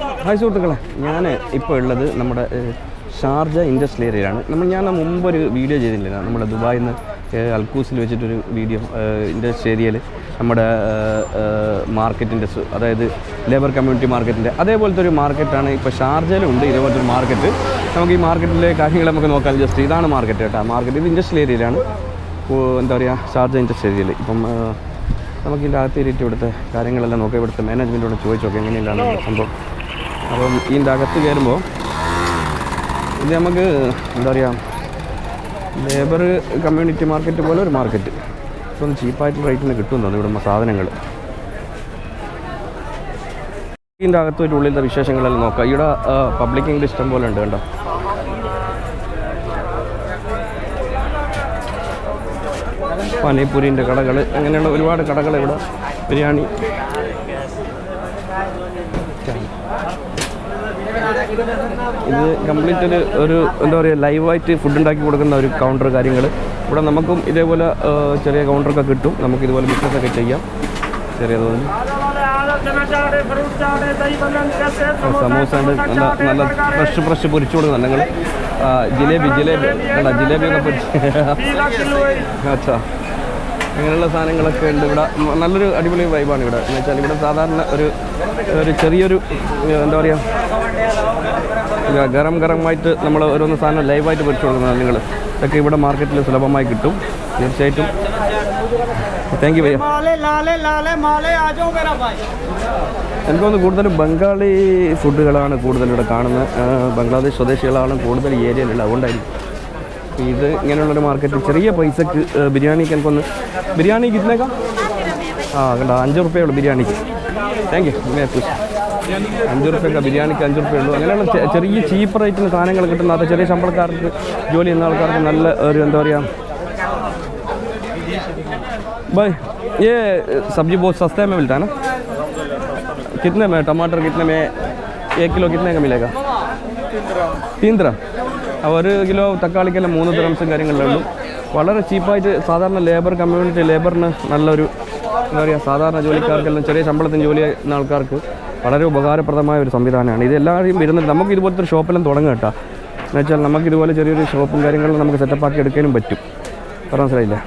Hi സുഹൃത്തുക്കളെ ഞാൻ ഇപ്പോൾ ഉള്ളത് നമ്മുടെ ഷാർജ ഇൻഡസ്ട്രിയൽ ഏരിയയിലാണ് നമ്മൾ ഞാൻ മുമ്പ് ഒരു വീഡിയോ ചെയ്തിട്ടില്ല നമ്മുടെ ദുബായിൽ നിന്ന് അൽക്കൂസിൽ വെച്ചിട്ടൊരു വീഡിയോ ഇൻഡസ്ട്രി ഏരിയയിൽ നമ്മുടെ മാർക്കറ്റിന്റെ അതായത് ലേബർ കമ്മ്യൂണിറ്റി മാർക്കറ്റിന്റെ അതേപോലത്തെ ഒരു മാർക്കറ്റാണ് ഇപ്പോൾ ഷാർജയിലുണ്ട് ഇതേപോലത്തെ ഒരു മാർക്കറ്റ്. നമുക്ക് ഈ മാർക്കറ്റിലെ കാര്യങ്ങൾ നമുക്ക് നോക്കാം. ജസ്റ്റ് ഇതാണ് മാർക്കറ്റ് കേട്ടോ. മാർക്കറ്റ് ഇത് ഇൻഡസ്ട്രിയൽ ഏരിയയിലാണ്. എന്താ പറയുക ഷാർജ ഇൻഡസ്ട്രിയൽ ഏരിയയിൽ. ഇപ്പം നമുക്ക് ഇതിന്റെ അകത്ത് ഇവിടുത്തെ കാര്യങ്ങളെല്ലാം നോക്കാം. ഇവിടുത്തെ മാനേജ്മെന്റോട് ചോദിച്ചു നോക്കാം എങ്ങനെയല്ലാണ് സംഭവം. അപ്പം ഇതിന്റെ അകത്ത് കയറുമ്പോൾ ഇത് നമുക്ക് എന്താ പറയുക ലേബർ കമ്മ്യൂണിറ്റി മാർക്കറ്റ് പോലെ ഒരു മാർക്കറ്റ് ഇപ്പം ചീപ്പായിട്ട് റേറ്റിന് കിട്ടും തോന്നുന്നു ഇവിടെ സാധനങ്ങൾ. ഇതിന്റെ അകത്ത് ഒരു ഉള്ളിലത്തെ വിശേഷങ്ങളെല്ലാം നോക്കാം. ഇവിടെ പബ്ലിക് ഇംഗ്ലീഷ് ഇഷ്ടം പോലെ ഉണ്ട് കേട്ടോ പാനിപൂരിന്റെ കടകൾ അങ്ങനെയുള്ള ഒരുപാട് കടകൾ ഇവിടെ. ബിരിയാണി. ഇത് കംപ്ലീറ്റ് ഒരു ഒരു എന്താ പറയുക ലൈവായിട്ട് ഫുഡ് ഉണ്ടാക്കി കൊടുക്കുന്ന ഒരു കൗണ്ടർ കാര്യങ്ങൾ ഇവിടെ നമുക്കും ഇതേപോലെ ചെറിയ കൗണ്ടറൊക്കെ കിട്ടും. നമുക്ക് ഇതുപോലെ ബിസിനസ് ഒക്കെ ചെയ്യാം. ചെറിയ തോതിൽ സമൂസ നല്ല നല്ല ഫ്രഷ് ഫ്രഷ് പൊരിച്ചു കൊടുക്കുന്നുണ്ട് നിങ്ങൾ ജിലേബി ജിലേബി. അല്ല ജിലേബി ഒക്കെ പൊരിച്ച് അച്ഛാ. അങ്ങനെയുള്ള സാധനങ്ങളൊക്കെ ഉണ്ട് ഇവിടെ. നല്ലൊരു അടിപൊളി വൈബാണ് ഇവിടെ. എന്ന് വെച്ചാൽ ഇവിടെ സാധാരണ ഒരു ഒരു ചെറിയൊരു എന്താ പറയുക ഗരം ഗരമായിട്ട് നമ്മൾ ഓരോന്ന് സാധനം ലൈവായിട്ട് പൊരിച്ചു കൊടുക്കുന്നത് നിങ്ങൾ. ഇതൊക്കെ ഇവിടെ മാർക്കറ്റിൽ സുലഭമായി കിട്ടും. തീർച്ചയായിട്ടും. താങ്ക് യു എനിക്കൊന്ന് എനിക്ക് കൂടുതലും ബംഗാളി ഫുഡുകളാണ് കൂടുതൽ ഇവിടെ കാണുന്നത്. ബംഗ്ലാദേശ് സ്വദേശികളാണ് കൂടുതൽ ഏരിയയിലുള്ള അതുകൊണ്ടായിരിക്കും. ഇത് ഇങ്ങനെയുള്ളൊരു മാർക്കറ്റ് ചെറിയ പൈസക്ക് ബിരിയാണിക്ക് എനിക്കൊന്ന് ബിരിയാണിക്ക് ഇതിനേക്കാം ആ കണ്ട അഞ്ച് റുപ്യയുള്ളൂ ബിരിയാണിക്ക്. താങ്ക് യു മേ അഞ്ച് റുപ്യൊക്കെ ബിരിയാണിക്ക് അഞ്ച് റുപ്യ ഉള്ളൂ അങ്ങനെയുള്ള ചെ- ചെറിയ ചീപ്പ് റേറ്റിന് സാധനങ്ങൾ കിട്ടുന്ന അത് ചെറിയ ശമ്പളക്കാർക്ക് ജോലി ചെയ്യുന്ന ആൾക്കാർക്ക് നല്ല ഒരു എന്താ പറയുക भाई ये सब्जी बहुत सस्ते में मिलता है ना कितने में टमाटर कितने में एक किलो कितने का मिलेगा तीन तरह ഒരു കിലോ തക്കാളിക്കെല്ലാം മൂന്ന് ദ്രംസും കാര്യങ്ങളേ ഉള്ളൂ വളരെ ചീപ്പായിട്ട് സാധാരണ ലേബർ കമ്മ്യൂണിറ്റി ലേബറിന് നല്ലൊരു എന്താ പറയുക സാധാരണ ജോലിക്കാർക്കെല്ലാം ചെറിയ ശമ്പളത്തിന് ജോലി ചെയ്യുന്ന ആൾക്കാർക്ക് വളരെ ഉപകാരപ്രദമായ ഒരു സംവിധാനമാണ് ഇത് എല്ലാവരും വരുന്നുണ്ട് നമുക്ക് ഇതുപോലത്തെ ഒരു ഷോപ്പെല്ലാം തുടങ്ങുക കേട്ടോ എന്ന് വെച്ചാൽ നമുക്ക് ഇതുപോലെ ചെറിയൊരു ഷോപ്പും കാര്യങ്ങളും നമുക്ക് സെറ്റപ്പാക്കി എടുക്കാനും പറ്റും പറഞ്ഞ മനസ്സിലായില്ല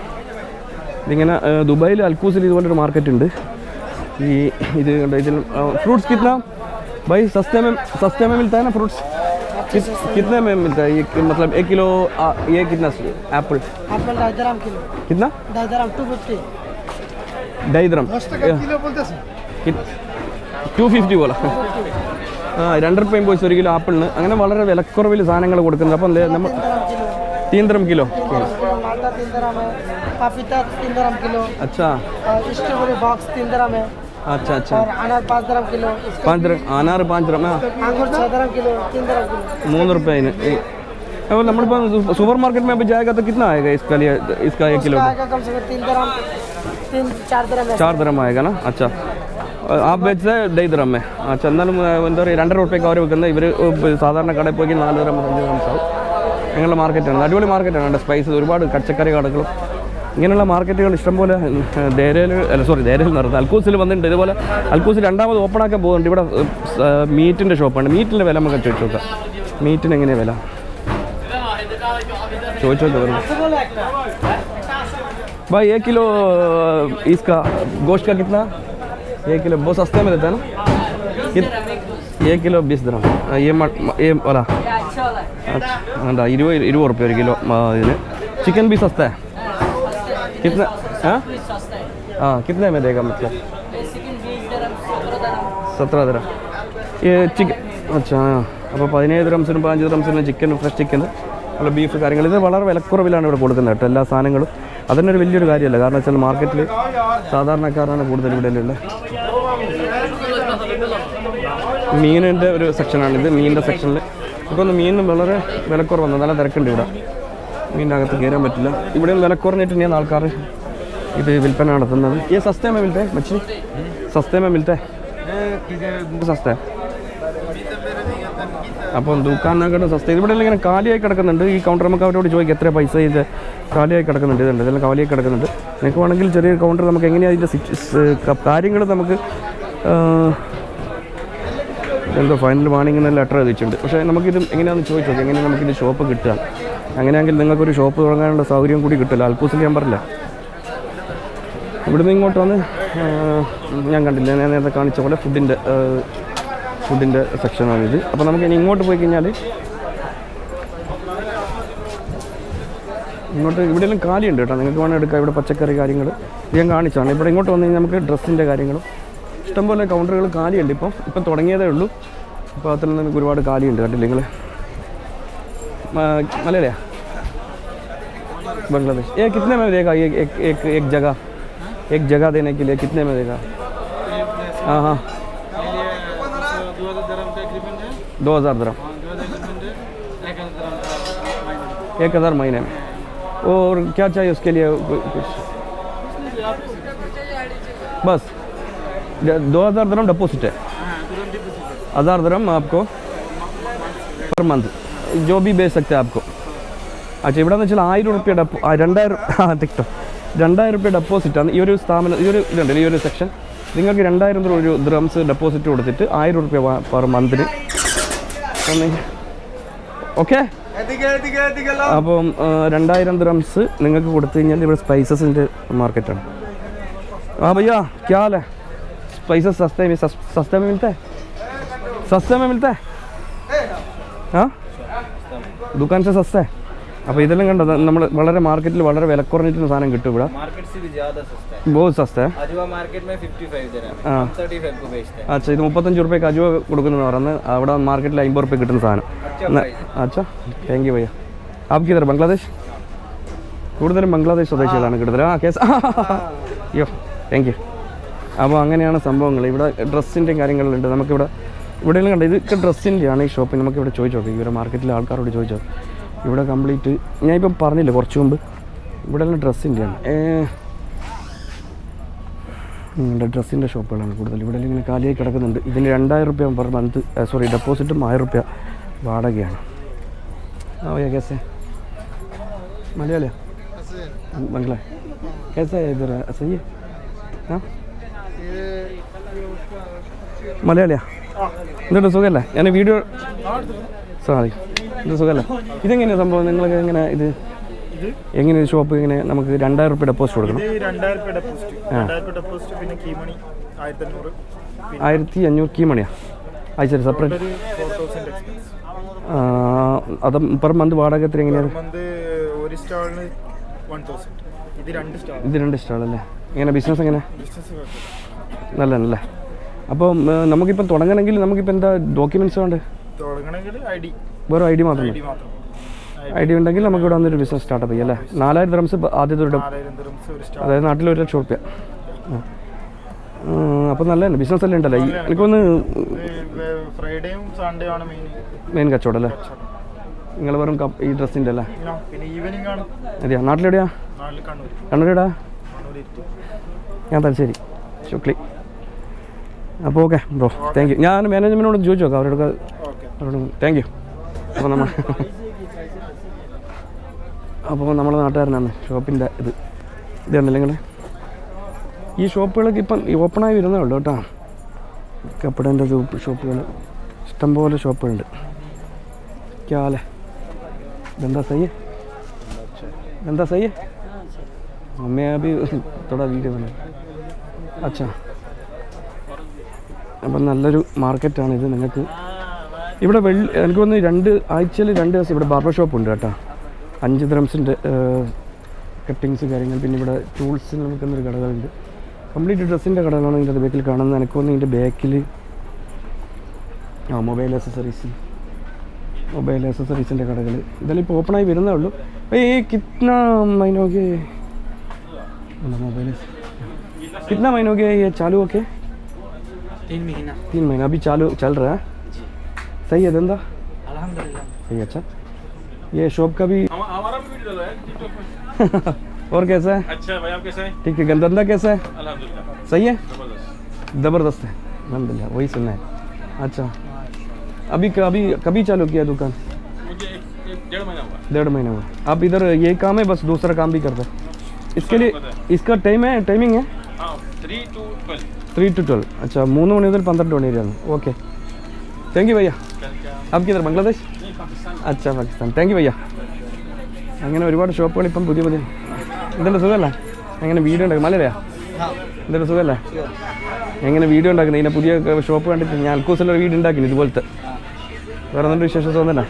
ഇതിങ്ങനെ ആ, ദുബായിൽ അൽക്കൂസിൽ ഇതുപോലൊരു മാർക്കറ്റ് ഉണ്ട് ഈ ഇത് കണ്ടോ ഇതിൽ फ्रूट्स कितना भाई सस्ते में सस्ते में मिलता है ना फ्रूट्स कित, कितने में मिलता है ये मतलब एक किलो आ, ये कितना एप्पल एप्पल ढाई दराम किलो कितना ढाई दराम टू फिफ्टी ढाई द्रम किलो बोलते ടു ഫിഫ്റ്റി പോലെ ആ രണ്ട് റുപ്യം പോയി ഒരു കിലോ ആപ്പിളിന് അങ്ങനെ വളരെ വിലക്കുറവിൽ സാധനങ്ങൾ കൊടുക്കുന്നത് അപ്പം ദേ നമ്മൾ तीन दराम किलो तीन दरम किलो मालदा तीन दराम है पपीता तीन दराम किलो अच्छा और स्ट्रॉबेरी बॉक्स तीन दराम है अच्छा अच्छा और अनार पाँच दराम किलो पाँच दरम अनार पाँच दरम हाँ अंगूर छः दराम किलो तीन दराम किलो മൂന്ന് റുപ്യ അതിന് അപ്പോൾ നമ്മളിപ്പോൾ സൂപ്പർ മാർക്കറ്റ് में अभी जाएगा तो कितना आएगा इसका लिए इसका एक किलो इसका आएगा कम से कम तीन दराम तीन चार दराम है चार दरम आएगा ना अच्छा आप बेचते ഡേ ദറം में अच्छा എന്നാലും ആ, എന്താ പറയുക രണ്ടര റുപ്യക്ക് അവർ വെക്കുന്നത് ഇവർ സാധാരണ കടയിൽ പോയി നാല് ദറം അഞ്ച് ദറം ആവും അങ്ങനെയുള്ള മാർക്കറ്റാണ് അടിപൊളി മാർക്കറ്റാണ് അവിടെ സ്പൈസ് ഒരുപാട് പച്ചക്കറി കടകളും ഇങ്ങനെയുള്ള മാർക്കറ്റുകൾ ഇഷ്ടംപോലെ ദേരയിൽ അല്ല സോറി ദേരയിൽ നടത്തുന്നത് അൽക്കൂസിൽ വന്നിട്ടുണ്ട് ഇതുപോലെ അൽക്കൂസിൽ രണ്ടാമത് ഓപ്പൺ ആക്കാൻ പോകുന്നുണ്ട് ഇവിടെ മീറ്റിൻ്റെ ഷോപ്പാണ് മീറ്റിൻ്റെ വില നമുക്ക് ചോദിച്ചു നോക്കാം മീറ്റിന് എങ്ങനെയാണ് വില ചോദിച്ചു നോക്കാം भाई एक किलो अ, इसका गोश्त का कितना एक किलो बहुत सस्ते में देता है ना कित- एक किलो बीस दरम हाँ, ये मट म- ये वाला अच्छा हाँ ഇരുപത് ഇരുപത് റുപ്യ ഒരു കിലോ ഇതിന് चिकन भी सस्ता है कितना हाँ हाँ कितने में देगा मतलब സത്രോ തരം ഈ ചിക്കൻ അച്ഛാ അപ്പോൾ പതിനേഴ് റംസിനും പതിനഞ്ച് റംസിനും ചിക്കൻ ഫ്രഷ് ചിക്കൻ അല്ല ബീഫ് കാര്യങ്ങൾ. ഇത് വളരെ വിലക്കുറവിലാണ് ഇവിടെ കൊടുക്കുന്നത് കേട്ടോ എല്ലാ സാധനങ്ങളും. അതന്നെ ഒരു വലിയൊരു കാര്യമല്ല. കാരണം വെച്ചാൽ മാർക്കറ്റിൽ സാധാരണക്കാരാണ് കൂടുതൽ ഇവിടെ ഉള്ളത്. മീനിന്റെ ഒരു സെക്ഷനാണ് ഇത് മീനിന്റെ സെക്ഷനിൽ. ഇപ്പോൾ ഒന്ന് വളരെ വിലക്കുറവാണ് നല്ല തിരക്കുണ്ട് ഇവിടെ. മീനിന്റെ അകത്ത് കയറാൻ പറ്റില്ല. ഇവിടെ വിലക്കുറഞ്ഞിട്ട് തന്നെയാണ് ആൾക്കാർ ഇത് വിൽപ്പന നടത്തുന്നത്. ഈ സസ്തേമ വിൽത്തേ മച്ചി? സസ്തേ വിൽത്തേ സസ്ത? അപ്പം ദുക്കാനൊക്കെ സസ്ത ഇവിടെ ഇങ്ങനെ കാലിയായി കിടക്കുന്നുണ്ട്. ഈ കൗണ്ടർ നമുക്ക് അവരോട് ചോദിക്കാം എത്ര പൈസ ഇത്? കാലിയായി കിടക്കുന്നുണ്ട്. ഇതുണ്ട് ഇതെല്ലാം കാലിയായി കിടക്കുന്നുണ്ട്. നിങ്ങൾക്ക് വേണമെങ്കിൽ ചെറിയൊരു കൗണ്ടർ നമുക്ക് എങ്ങനെയാണ് അതിന്റെ കാര്യങ്ങൾ നമുക്ക് എന്തോ ഫൈനൽ വാണിംഗ് എന്ന ലെറ്റർ എഴുതിയിട്ടുണ്ട്. പക്ഷേ നമുക്കിത് എങ്ങനെയാണെന്ന് ചോദിച്ചു നോക്കി. എങ്ങനെ നമുക്കിത് ഷോപ്പ് കിട്ടുക? അങ്ങനെയാണെങ്കിൽ നിങ്ങൾക്കൊരു ഷോപ്പ് തുടങ്ങാനുള്ള സൗകര്യം കൂടി കിട്ടില്ല അൽപ്പൂസിൽ ഞാൻ പറഞ്ഞില്ല. ഇവിടുന്ന് ഇങ്ങോട്ട് വന്ന് ഞാൻ കണ്ടില്ല. ഞാൻ നേരത്തെ കാണിച്ച പോലെ ഫുഡിന്റെ ഫുഡിൻ്റെ സെക്ഷനാണ് ഇത് അപ്പോൾ നമുക്ക് ഇനി ഇങ്ങോട്ട് പോയി കഴിഞ്ഞാൽ ഇങ്ങോട്ട് ഇവിടെയെല്ലാം കാലിയുണ്ട് കേട്ടോ നിങ്ങൾക്ക് വേണമെങ്കിൽ എടുക്കാം ഇവിടെ പച്ചക്കറി കാര്യങ്ങൾ ഇത് ഞാൻ കാണിച്ചാണ് ഇവിടെ ഇങ്ങോട്ട് വന്നു കഴിഞ്ഞാൽ നമുക്ക് ഡ്രസ്സിൻ്റെ കാര്യങ്ങളും ഇഷ്ടംപോലെ കൗണ്ടറുകൾ കാലിയുണ്ട് ഇപ്പം ഇപ്പം തുടങ്ങിയതേ ഉള്ളൂ അപ്പോൾ അതിൽ നിന്ന് ഒരുപാട് കാലിയുണ്ട് കണ്ടില്ല നിങ്ങൾ മലയാളിയാ बांग्लादेश ये कितने में देगा ये एक एक एक जगह एक जगह देने के लिए कितने में देगा हाँ हाँ दो हज़ार दरम एक हज़ार महीने में और क्या चाहिए उसके लिए कु- कुछ बस ज- दो हज़ार दरम डिपोजिट है हज़ार दरम आपको पर मंथ जो भी बेच सकते हैं आपको അച്ഛാ ഇവിടെ എന്ന് വെച്ചാൽ ആയിരം റുപ്യ ഡെപ്പോ ആ, രണ്ടായിരം ആ ടിക്ടോ രണ്ടായിരം റുപ്യ ഡെപ്പോസിറ്റാണ് ഈ ഒരു സ്ഥാപനം ഈ ഒരു ഇതുണ്ടല്ലോ ഈ ഒരു സെക്ഷൻ നിങ്ങൾക്ക് രണ്ടായിരം രൂപ ഒരു ദ്രംസ് ഡെപ്പോസിറ്റ് കൊടുത്തിട്ട് ആയിരം റുപ്യ പെർ മന്തിന് ഓക്കെ അപ്പം ആ, രണ്ടായിരം ദ്രംസ് നിങ്ങൾക്ക് കൊടുത്തു കഴിഞ്ഞാൽ ഇവിടെ സ്പൈസസിൻ്റെ മാർക്കറ്റാണ് ആ भैया क्या हाल है स्पाइसेस सस्ते में सस, सस्ते में मिलता है सस्ते में मिलता है हाँ दुकान से सस्ता है അപ്പോൾ ഇതെല്ലാം കണ്ടോ? നമ്മൾ വളരെ മാർക്കറ്റിൽ വളരെ വില കുറഞ്ഞിട്ടുള്ള സാധനം കിട്ടും ഇവിടെ. ബഹുത് സസ്ത അച്ഛാ ഇത് മുപ്പത്തഞ്ച് റുപ്യക്ക് അജുവ കൊടുക്കുന്നതെന്ന് പറയുന്നത് അവിടെ മാർക്കറ്റിൽ അമ്പത് റുപ്യ കിട്ടുന്ന സാധനം. അച്ഛാ താങ്ക് യു ഭയ്യ ആപ്പ് കിതർ ബംഗ്ലാദേശ്? കൂടുതലും ബംഗ്ലാദേശ് സ്വദേശികളാണ് കിട്ടുന്നത്. ആ കേസ് അയ്യോ താങ്ക് യു അപ്പോൾ അങ്ങനെയാണ് സംഭവങ്ങൾ ഇവിടെ ഡ്രസ്സിന്റെയും കാര്യങ്ങളുണ്ട് നമുക്കിവിടെ ഇവിടെയെല്ലാം കണ്ടത് ഇതൊക്കെ ഡ്രസ്സിന്റെയാണ് ഈ ഷോപ്പിൽ നമുക്കിവിടെ ചോദിച്ചു നോക്കാം. ഇവരെ മാർക്കറ്റിലെ ആൾക്കാരോട് ചോദിച്ചു ഇവിടെ കംപ്ലീറ്റ്. ഞാനിപ്പം പറഞ്ഞില്ല കുറച്ച് മുമ്പ്? ഇവിടെയുള്ള ഡ്രസ്സിന്റെയാണ് നിങ്ങളുടെ ഡ്രസ്സിന്റെ ഷോപ്പുകളാണ് കൂടുതൽ. ഇവിടെ ഇങ്ങനെ കാലിയായി കിടക്കുന്നുണ്ട്. ഇതിന് രണ്ടായിരം റുപ്യ പെർ മന്ത് സോറി ഡെപ്പോസിറ്റും ആയിരം റുപ്യ വാടകയാണ്. ഓക്കെ കേസേ. മലയാളിയ? ബംഗ്ലാ കേസേ ഇത് സയ്യ. ആ? മലയാളിയാ? എന്തുണ്ട് സുഖമല്ലേ ഞാൻ വീഡിയോ സാധിക്കും ഇത് സുഖമല്ല ഇതെങ്ങനെയാണ് സംഭവം? നിങ്ങൾക്ക് എങ്ങനെ ഇത് എങ്ങനെ ഷോപ്പ് ഇങ്ങനെ നമുക്ക് രണ്ടായിരം റുപ്യ ഡെപ്പോസിറ്റ് കൊടുക്കണം? ആയിരത്തി അഞ്ഞൂറ് കീ മണിയാ സെപ്പറേറ്റ് ഫോർ തൗസൻഡ് എക്സ്പെൻസ് അത് പെർ മന്ത് വാടക എത്ര എങ്ങനെയാണ് ഇത് രണ്ട് ഇഷ്ടമാണല്ലേ എങ്ങനെ ബിസിനസ് എങ്ങനെ? നല്ല നല്ല അപ്പം നമുക്കിപ്പം തുടങ്ങണമെങ്കിൽ നമുക്കിപ്പോൾ എന്താ ഡോക്യുമെന്റ്സ് ഉണ്ട് തുടങ്ങണമെങ്കിൽ ഐ ഡി. വേറെ ഐ ഡി മാത്രം. ഐ ഡി ഉണ്ടെങ്കിൽ നമുക്ക് ഇവിടെ വന്നൊരു ബിസിനസ് സ്റ്റാർട്ടപ്പ് ചെയ്യാം അല്ലേ? നാലായിരം ദ്രംസ് ആദ്യത്തെ ഒരു അതായത് നാട്ടിൽ ഒരു ലക്ഷം റുപ്യ അപ്പം നല്ല ബിസിനസ് എല്ലാം ഉണ്ടല്ലേ? എനിക്കൊന്ന് ഫ്രൈഡേയും സൺഡേ ആണ് മെയിൻ കച്ചവടം അല്ലേ? നിങ്ങൾ വെറും ഈ ഡ്രസ്സിന്റെ അല്ലേ? അതെയാ? നാട്ടിലെവിടെയാ കണ്ണൂരിടാ ഞാൻ തലശ്ശേരി. ശുക്ലി. അപ്പോൾ ഓക്കെ ബ്രോ താങ്ക് യു ഞാൻ മാനേജ്മെന്റിനോട് ചോദിച്ചു നോക്കാം. അവരോട് അവരോട് താങ്ക് യു അപ്പോൾ നമ്മൾ അപ്പോൾ നമ്മുടെ നാട്ടുകാരനാണ് ഷോപ്പിന്റെ ഇത്. ഇത് കണ്ടില്ല നിങ്ങളെ? ഈ ഷോപ്പുകളൊക്കെ ഇപ്പം ഓപ്പണായി വരുന്നേ ഉള്ളൂ കേട്ടോ. കപ്പടേന്റെ ഷോപ്പുകൾ ഇഷ്ടംപോലെ ഷോപ്പുകളുണ്ട്. ക്യാലെ എന്താ സൈ എന്താ സൈ അമ്മയാബി അഭി തൊടാ വീഡിയോ തന്നെ അച്ഛാ. അപ്പം നല്ലൊരു മാർക്കറ്റാണിത് നിങ്ങൾക്ക് ഇവിടെ വെള്ളി എനിക്ക് വന്ന് രണ്ട് ആഴ്ചയിൽ രണ്ട് ദിവസം ഇവിടെ ബാർബർ ഷോപ്പ് ഉണ്ട് കേട്ടോ. അഞ്ച് ദ്രംസിന്റെ കട്ടിങ്സ് കാര്യങ്ങൾ പിന്നെ ഇവിടെ ടൂൾസിന് നമുക്കെന്നൊരു കടകളുണ്ട്. കംപ്ലീറ്റ് ഡ്രസ്സിന്റെ ഘടകമാണ് ഇതിന്റെ ബേക്കിൽ കാണുന്നത്. എനിക്ക് വന്ന് ഇതിന്റെ ബാക്കിൽ ആ മൊബൈൽ അക്സസറീസ് മൊബൈൽ അക്സസറീസിന്റെ കടകൾ ഇതെല്ലാം ഇപ്പോൾ ഓപ്പണായി വരുന്നേ ഉള്ളൂ. അപ്പോൾ ഈ കിത്ന മൈനോക്കെ മൊബൈൽ കിത്ന महीनों ചാലു ये चालू हो के तीन महीना चालू चल रहा है सही है धंधा? सही अच्छा। ये शॉप का भी हमारा भी वीडियो डाला है और कैसा है? अच्छा भाई आप कैसे हैं? ठीक है धंधा कैसा है? अल्हम्दुलिल्लाह। सही है? ज़बरदस्त। है। अलहमदिल्ला वही सुनना है। अच्छा। अभी कभी कभी चालू किया दुकान? डेढ़ महीना हुआ। आप इधर ये काम है बस दूसरा काम भी करते हैं? इसके लिए इसका टाइम है टाइमिंग है? थ्री टू ट्वेल्व अच्छा मूणु மணி முதல் பன்னிரெண்டு மணி வரையும் थैंक यू भैया आप किधर बांग्लादेश अच्छा പാകിസ്ഥാൻ താങ്ക് യു ഭയ്യ അങ്ങനെ ഒരുപാട് ഷോപ്പുകൾ ഇപ്പം പുതിയ പുതിയ ഇതെൻ്റെ സുഖമല്ല എങ്ങനെ വീഡിയോ ഉണ്ടാക്കും മലയാ ഇതെൻ്റെ സുഖമല്ലേ എങ്ങനെ വീഡിയോ ഉണ്ടാക്കുന്നത് ഇതിൻ്റെ പുതിയ ഷോപ്പ് കണ്ടിട്ട് ഞാൻ അൽക്കൂസിലൊരു വീട് ഉണ്ടാക്കിന് ഇതുപോലത്തെ വേറെ എന്തുണ്ട് വിശേഷം തോന്നണ്ട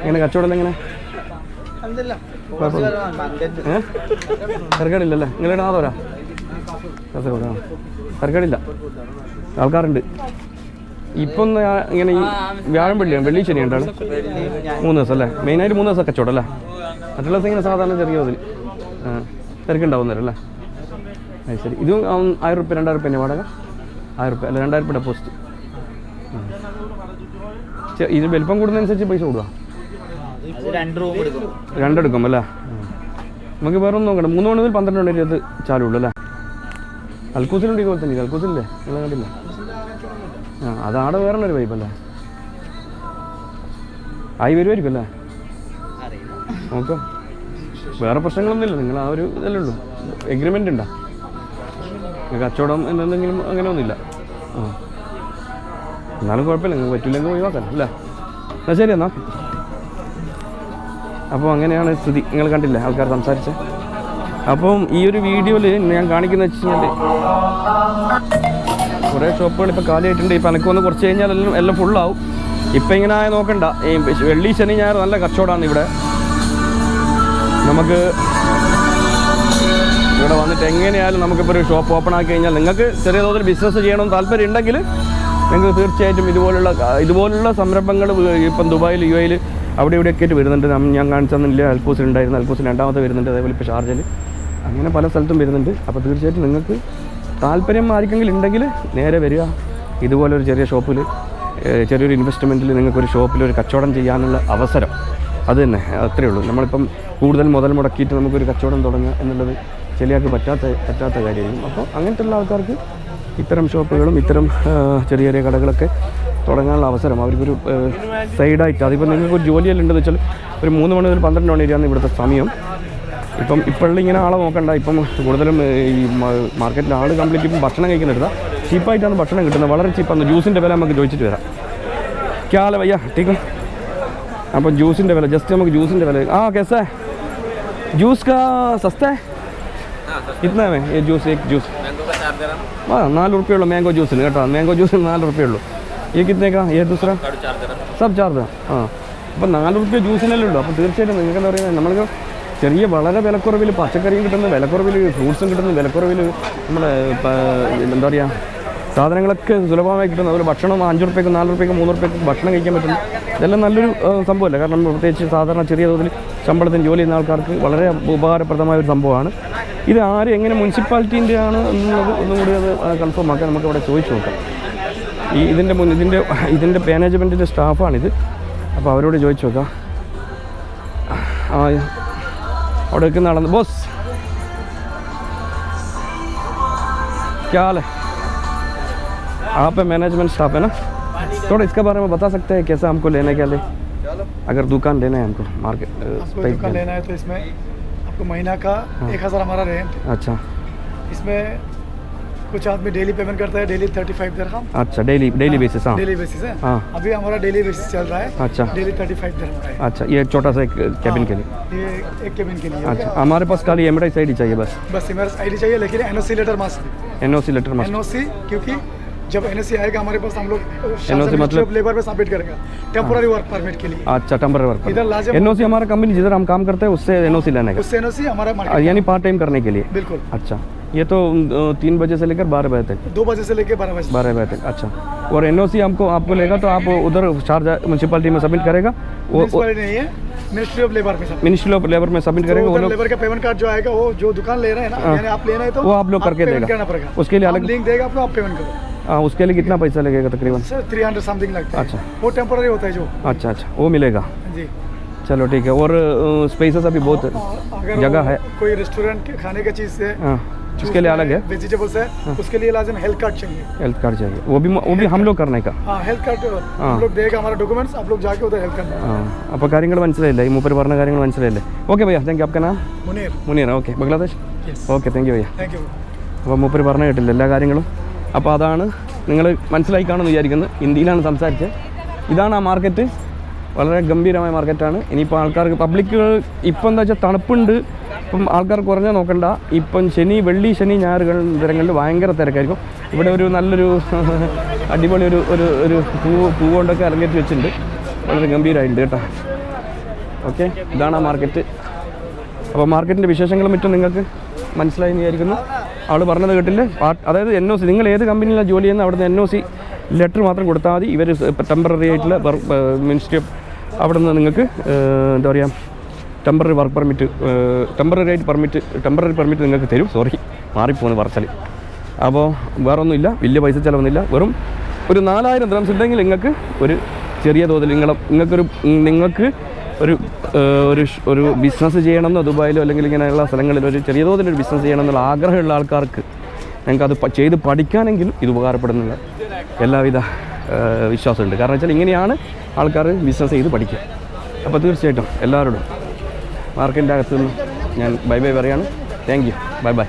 എങ്ങനെ കച്ചവടം എങ്ങനെ ഏ തരക്കേടില്ലല്ലേ നിങ്ങളുടെ ആദോരാ കാസർഗോഡ് ആ തരക്കേടില്ല ആൾക്കാരുണ്ട് ഇപ്പം ഇങ്ങനെ ഈ വ്യാഴം വെള്ളിയാണ് വെള്ളി ശനി ഉണ്ടാണ് മൂന്ന് ദിവസം അല്ലേ? മെയിനായിട്ട് മൂന്ന് ദിവസം കച്ചവടം അല്ലേ? മറ്റുള്ള ദിവസം ഇങ്ങനെ സാധാരണ ചെറിയ തോതിൽ. തിരക്കുണ്ടാവും നേരം അല്ലേ? അത് ശരി. ഇതും ആയിരം റുപ്യ രണ്ടായിരം റുപ്യ തന്നെ വാടക? ആയിരം റുപ്യ അല്ല രണ്ടായിരം റുപ്യ ഡെപ്പോസിറ്റ് ഇത് വലിപ്പം കൂടുന്നതനുസരിച്ച് പൈസ കൂടുക അത് രണ്ട് റൂം എടുക്കും. രണ്ടെടുക്കും അല്ലേ? നമുക്ക് വേറെ ഒന്നും നോക്കണം മൂന്ന് മണി മുതൽ പന്ത്രണ്ട് മണി വരെ അത് ചാലുള്ളൂ അല്ലേ? അൽക്കൂസിലുണ്ട് ഇതുപോലെ തന്നെ അൽക്കൂസിലല്ലേ? അൽക്കൂസില്ലേ നിങ്ങൾ കണ്ടില്ല? ആ വേറൊരു വൈബ് അല്ലേ? ആയി വരുമായിരിക്കും അല്ലേ? നോക്കാം. വേറെ പ്രശ്നങ്ങളൊന്നുമില്ല. നിങ്ങൾ ആ ഒരു ഇതല്ലേ ഉള്ളൂ. എഗ്രിമെന്റ് ഉണ്ടോ? കച്ചവടം എന്തെങ്കിലും അങ്ങനെ ഒന്നുമില്ല. ആ. എന്നാലും കുഴപ്പമില്ല. നിങ്ങൾക്ക് പറ്റില്ലെങ്കിൽ ഒഴിവാക്കാം അല്ലേ? എന്നാൽ ശരി എന്നാ. അപ്പോൾ അങ്ങനെയാണ് സ്ഥിതി. നിങ്ങൾ കണ്ടില്ലേ ആൾക്കാർ സംസാരിച്ച്? അപ്പം ഈ ഒരു വീഡിയോയിൽ ഞാൻ കാണിക്കുന്നത് വെച്ച് കുറേ ഷോപ്പുകൾ ഇപ്പോൾ കാലിയായിട്ടുണ്ട്. ഇപ്പം എനിക്ക് വന്ന് കുറച്ച് കഴിഞ്ഞാൽ എല്ലാം എല്ലാം ഫുള്ളാവും ഇപ്പം ഇങ്ങനെ ആയ നോക്കണ്ട. വെള്ളി ശനി ഞായർ നല്ല കച്ചവടമാണ് ഇവിടെ. നമുക്ക് ഇവിടെ വന്നിട്ട് എങ്ങനെയായാലും നമുക്കിപ്പോൾ ഒരു ഷോപ്പ് ഓപ്പൺ ആക്കി കഴിഞ്ഞാൽ നിങ്ങൾക്ക് ചെറിയ തോതിൽ ബിസിനസ് ചെയ്യണമെന്ന് താല്പര്യം ഉണ്ടെങ്കിൽ നിങ്ങൾക്ക് തീർച്ചയായിട്ടും ഇതുപോലുള്ള ഇതുപോലുള്ള സംരംഭങ്ങൾ ഇപ്പം ദുബായിൽ യു എയിൽ അവിടെ ഇവിടെയൊക്കെ ആയിട്ട് വരുന്നുണ്ട്. ഞാൻ കാണിച്ചു തന്നില്ല അൽക്കൂസിൽ ഉണ്ടായിരുന്നു. അൽക്കൂസിൽ രണ്ടാമത്തെ വരുന്നുണ്ട്. അതേപോലെ ഇപ്പോൾ ഷാർജയിൽ അങ്ങനെ പല സ്ഥലത്തും വരുന്നുണ്ട്. അപ്പോൾ തീർച്ചയായിട്ടും നിങ്ങൾക്ക് താല്പര്യം ആർക്കെങ്കിലും ഉണ്ടെങ്കിൽ നേരെ വരിക. ഇതുപോലെ ഒരു ചെറിയ ഷോപ്പിൽ ചെറിയൊരു ഇൻവെസ്റ്റ്മെന്റിൽ നിങ്ങൾക്കൊരു ഷോപ്പിൽ ഒരു കച്ചവടം ചെയ്യാനുള്ള അവസരം. അത് തന്നെ അത്രയേ ഉള്ളൂ. നമ്മളിപ്പം കൂടുതൽ മുതൽ മുടക്കിയിട്ട് നമുക്കൊരു കച്ചവടം തുടങ്ങുക എന്നുള്ളത് ചെറിയാൾക്ക് പറ്റാത്ത പറ്റാത്ത കാര്യമായിരിക്കും. അപ്പോൾ അങ്ങനത്തെ ആൾക്കാർക്ക് ഇത്തരം ഷോപ്പുകളും ഇത്തരം ചെറിയ ചെറിയ കടകളൊക്കെ തുടങ്ങാനുള്ള അവസരം. അവർക്കൊരു സൈഡായിട്ട് അതിപ്പോൾ നിങ്ങൾക്ക് ഒരു ജോലിയെല്ലാം ഉണ്ടെന്ന് വെച്ചാൽ ഒരു മൂന്ന് മണി മുതൽ പന്ത്രണ്ട് മണി വരെയാണ് ഇവിടുത്തെ സമയം. ഇപ്പം ഇപ്പോഴുള്ള ഇങ്ങനെ ആളെ നോക്കണ്ട ഇപ്പം കൂടുതലും ഏ, ഈ മ- മാർക്കറ്റിൽ ആൾ കംപ്ലീറ്റ് ഇപ്പം ഭക്ഷണം കഴിക്കുന്നില്ല ചീപ്പായിട്ടാണ് ഭക്ഷണം കിട്ടുന്നത് വളരെ ചീപ്പാണ് ജ്യൂസിൻ്റെ വില നമുക്ക് ചോദിച്ചിട്ട് വരാം ക്യാല വയ്യ ടീക്കും അപ്പോൾ ജ്യൂസിൻ്റെ വില ജസ്റ്റ് നമുക്ക് ജ്യൂസിൻ്റെ വില ആ कैसा है जूस का सस्ता है कितना है ये जूस एक जूस मैंगो का चार दरम ആ നാല് റുപ്യുള്ളൂ മാംഗോ ജ്യൂസിന് കേട്ടോ മാംഗോ ജ്യൂസിന് നാല് റുപ്യുള്ളൂ ഈ കിത്തനേക്കാ ഏ ദൂസറ काड़ू चार दरम സബ് ചാർജ് ആ അപ്പം നാല് റുപ്യ ജ്യൂസിനല്ലേ ഉള്ളൂ അപ്പോൾ തീർച്ചയായിട്ടും നിങ്ങൾക്ക് എന്താ പറയുക നമ്മൾക്ക് ചെറിയ വളരെ വിലക്കുറവിൽ പച്ചക്കറിയും കിട്ടുന്ന വിലക്കുറവിൽ ഫ്രൂട്ട്സും കിട്ടുന്ന വിലക്കുറവിൽ നമ്മുടെ എന്താ പറയുക സാധനങ്ങളൊക്കെ സുലഭമായി കിട്ടുന്ന അതുപോലെ ഭക്ഷണം അഞ്ച് റുപ്യക്ക് നാല് റുപ്യക്ക് മൂന്ന് റുപ്യക്ക് ഭക്ഷണം കഴിക്കാൻ പറ്റുന്നു ഇതെല്ലാം നല്ലൊരു സംഭവമല്ല. കാരണം പ്രത്യേകിച്ച് സാധാരണ ചെറിയ തോതിൽ ശമ്പളത്തിന് ജോലി ചെയ്യുന്ന ആൾക്കാർക്ക് വളരെ ഉപകാരപ്രദമായ ഒരു സംഭവമാണ്. ഇത് ആര് എങ്ങനെ മുനിസിപ്പാലിറ്റീന്റെ ആണ് എന്നുള്ളത് ഒന്നും കൂടി അത് കൺഫേം ആക്കാൻ നമുക്ക് അവിടെ ചോദിച്ചു നോക്കാം. ഈ ഇതിന്റെ മുൻ ഇതിന്റെ ഇതിന്റെ മാനേജ്മെന്റിന്റെ സ്റ്റാഫാണിത് അപ്പോൾ അവരോട് ചോദിച്ചു നോക്കാം. ആ അവിടെ നിൽക്കുന്ന ആളെന്ന് ബോസ് क्या हाल है आप मैनेजमेंट स्टाफ है ना थोड़ा इसके बारे में बता सकते हैं कैसे हमको लेने के लिए अगर दुकान लेना है हमको मार्केट आपको टाइप दुकान में। लेना है तो इसमें आपको महीना का एक हज़ार हमारा रेंट अच्छा इसमें कुछ आदमी डेली पेमेंट करता है डेली थर्टी फाइव दरहम अच्छा डेली डेली बेसिस हाँ। डेली बेसिस है। हाँ। अभी हमारा डेली बेसिस चल रहा है। अच्छा। डेली थर्टी फाइव दरहम है। अच्छा ये छोटा सा एक कैबिन के लिए। ये एक केबिन के लिए अच्छा हमारे पास खाली एम साइड ही चाहिए बस। बस इमरस आईडी चाहिए लेकिन NOC letter must N letter must NOC क्योंकि जब एनओसी आएगा हमारे पास हम लोग NOC मतलब? लेबर पे सबमिट करेगा। टेम्पोररी वर्क परमिट के लिए। अच्छा टेम्पररी वर्क इधर लाजम- एन हमारा कंपनी जिधर हम काम करते हैं उससे एन लेने का। उससे एनओसी हमारा यानी पार्ट टाइम करने के लिए। बिल्कुल। अच्छा। ये तो तीन बजे से लेकर बारह बजे तक। दो बजे से लेके बारह बजे। बारह बजे तक अच्छा। और एनओसी हमको आपको लेगा तो आप उधर शारजा म्यूनसिपालिटी में सबमिट करेगा। वो नहीं है मिनिस्ट्री ऑफ़ लेबर में मिनिस्ट्री ऑफ़ लेबर में सबमिट करेंगे वो लोग लेबर का पेमेंट कार्ड जो आएगा वो जो दुकान ले रहे हैं ना हाँ। यानी आप लेना है तो वो आप लोग करके देगा। उसके लिए अलग- लिंक देगा आप पेमेंट करो। हाँ उसके लिए कितना पैसा लगेगा तकरीबन? सर थ्री हंड्रेड समथिंग लगता है। अच्छा। वो टेम्पोररी होता है जो। अच्छा अच्छा वो मिलेगा। जी। चलो ठीक है। और स्पेसेस अभी बहुत जगह है। कोई रेस्टोरेंट के खाने का चीज़ से हाँ। उसके लिए अलग है वेजिटेबल्स है उसके लिए लाजिम हेल्थ कार्ड चाहिए हेल्थ कार्ड चाहिए वो भी वो भी हम लोग करने का हाँ हेल्थ कार्ड हाँ। हम लोग देगा हमारा डॉक्यूमेंट्स आप लोग जाके उधर हेल्थ कार्ड ആ അപ്പോൾ കാര്യങ്ങൾ മനസ്സിലായില്ലേ ഈ മൂപ്പര് പറഞ്ഞ കാര്യങ്ങൾ മനസ്സിലായില്ലേ ഓക്കെ ഭയ്യ താങ്ക് യു आपका नाम Munir Munir okay Bangladesh okay thank you ഭയ്യ thank you അപ്പോൾ മൂപ്പര് പറഞ്ഞു കേട്ടില്ല എല്ലാ കാര്യങ്ങളും അപ്പോൾ അതാണ് നിങ്ങൾ മനസ്സിലായി കാണുമെന്ന് വിചാരിക്കുന്നു ഹിന്ദിയിലാണ് സംസാരിച്ചത് ഇതാണ് ആ മാർക്കറ്റ് വളരെ ഗംഭീരമായ മാർക്കറ്റാണ് ഇനിയിപ്പോൾ ആൾക്കാർക്ക് പബ്ലിക് ഇപ്പം എന്താ വെച്ചാൽ തണുപ്പുണ്ട് ഇപ്പം ആൾക്കാർ കുറഞ്ഞ നോക്കണ്ട. ഇപ്പം ശനി വെള്ളി ശനി ഞായറുകൾ ദിനങ്ങളിൽ ഭയങ്കര തിരക്കായിരിക്കും. ഇവിടെ ഒരു നല്ലൊരു അടിപൊളി ഒരു ഒരു ഒരു പൂ പൂ കൊണ്ടൊക്കെ ഇറങ്ങിയിട്ട് വെച്ചിട്ടുണ്ട്. വളരെ ഗംഭീരമായിട്ടുണ്ട് കേട്ടോ. ഓക്കെ ഇതാണ് ആ മാർക്കറ്റ് അപ്പോൾ മാർക്കറ്റിന്റെ വിശേഷങ്ങളും മറ്റും നിങ്ങൾക്ക് മനസ്സിലായി വിചാരിക്കുന്നു. അവൾ പറഞ്ഞത് കേട്ടില്ലേ? അതായത് എൻ ഒ സി നിങ്ങൾ ഏത് കമ്പനിയിലാണ് ജോലി ചെയ്യുന്നത്? അവിടുന്ന് എൻ ഒ സി ലെറ്റർ മാത്രം കൊടുത്താൽ മതി. ഇവർ ടെമ്പററി ആയിട്ടുള്ള മിനിസ്ട്രി ഓഫ് അവിടെ നിന്ന് നിങ്ങൾക്ക് എന്താ പറയുക ടെമ്പററി വർക്ക് പെർമിറ്റ് ടെമ്പററി ആയിട്ട് പെർമിറ്റ് ടെമ്പററി പെർമിറ്റ് നിങ്ങൾക്ക് തരും. സോറി മാറിപ്പോന്ന് പറച്ചൽ അപ്പോൾ വേറൊന്നുമില്ല വലിയ പൈസ ചിലവൊന്നുമില്ല. വെറും ഒരു നാലായിരം ദ്രംസ് ഉണ്ടെങ്കിൽ നിങ്ങൾക്ക് ഒരു ചെറിയ തോതിൽ നിങ്ങളെ നിങ്ങൾക്കൊരു നിങ്ങൾക്ക് ഒരു ഒരു ഒരു ബിസിനസ് ചെയ്യണമെന്നോ ദുബായിലോ അല്ലെങ്കിൽ ഇങ്ങനെയുള്ള സ്ഥലങ്ങളിൽ ഒരു ചെറിയ തോതിൽ ഒരു ബിസിനസ് ചെയ്യണമെന്നുള്ള ആഗ്രഹമുള്ള ആൾക്കാർക്ക് ഞങ്ങൾക്ക് അത് പ- ചെയ്ത് പഠിക്കാനെങ്കിലും ഇത് ഉപകാരപ്പെടുന്നില്ല എല്ലാവിധ വിശ്വാസമുണ്ട്. കാരണം വെച്ചാൽ ഇങ്ങനെയാണ് ആൾക്കാർ ബിസിനസ് ചെയ്ത് പഠിക്കുക. അപ്പോൾ തീർച്ചയായിട്ടും എല്ലാവരോടും മാർക്കറ്റിന്റെ അകത്തുനിന്ന് ഞാൻ ബൈ ബൈ പറയാണ്. Thank you bye bye